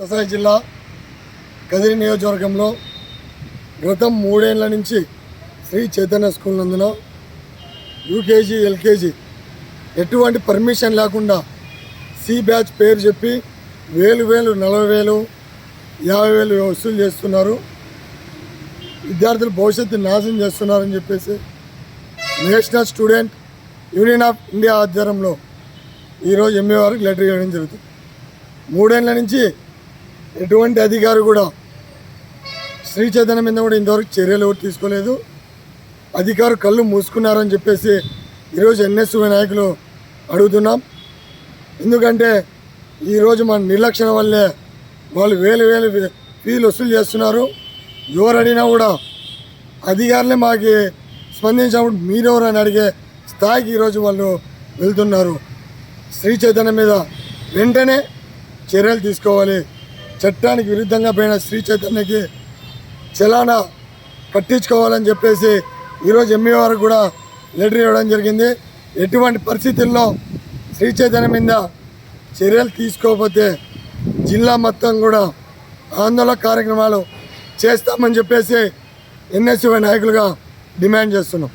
వ్యవసాయ జిల్లా కదిరి నియోజకవర్గంలో గతం మూడేళ్ళ నుంచి శ్రీ చైతన్య స్కూల్ నందున యూకేజీ ఎల్కేజీ ఎటువంటి పర్మిషన్ లేకుండా సి బ్యాచ్ పేరు చెప్పి వేలు వేలు నలభై వేలు యాభై వేలు వసూలు చేస్తున్నారు. విద్యార్థులు భవిష్యత్తు నాశనం చేస్తున్నారని చెప్పేసి national student union of India ఆధ్వర్యంలో ఈరోజు ఎంఏ వారికి లెటర్ ఇవ్వడం జరుగుతుంది. మూడేళ్ళ నుంచి ఎటువంటి అధికారి కూడా శ్రీ చైతన్య మీద కూడా ఇంతవరకు చర్యలు ఎవరు తీసుకోలేదు. అధికారులు కళ్ళు మూసుకున్నారని చెప్పేసి ఈరోజు ఎన్ఎస్యు నాయకులు అడుగుతున్నాం. ఎందుకంటే ఈరోజు మన నిర్లక్ష్యం వల్లే వాళ్ళు వేలు వేలు ఫీజులు వసూలు చేస్తున్నారు. ఎవరు అడిగినా కూడా అధికారులే మాకు స్పందించినప్పుడు మీరెవరు అని అడిగే స్థాయికి ఈరోజు వాళ్ళు వెళ్తున్నారు. శ్రీ చైతన్య మీద వెంటనే చర్యలు తీసుకోవాలి. చట్టానికి విరుద్ధంగా పోయిన శ్రీ చైతన్యకి చలానా కట్టించుకోవాలని చెప్పేసి ఈరోజు ఎంఈ వారికి కూడా లెటర్ ఇవ్వడం జరిగింది. ఎటువంటి పరిస్థితుల్లో శ్రీ చైతన్య మీద చర్యలు తీసుకోకపోతే జిల్లా మొత్తం కూడా ఆందోళన కార్యక్రమాలు చేస్తామని చెప్పేసి ఎన్ఎస్యువై నాయకులుగా డిమాండ్ చేస్తున్నాం.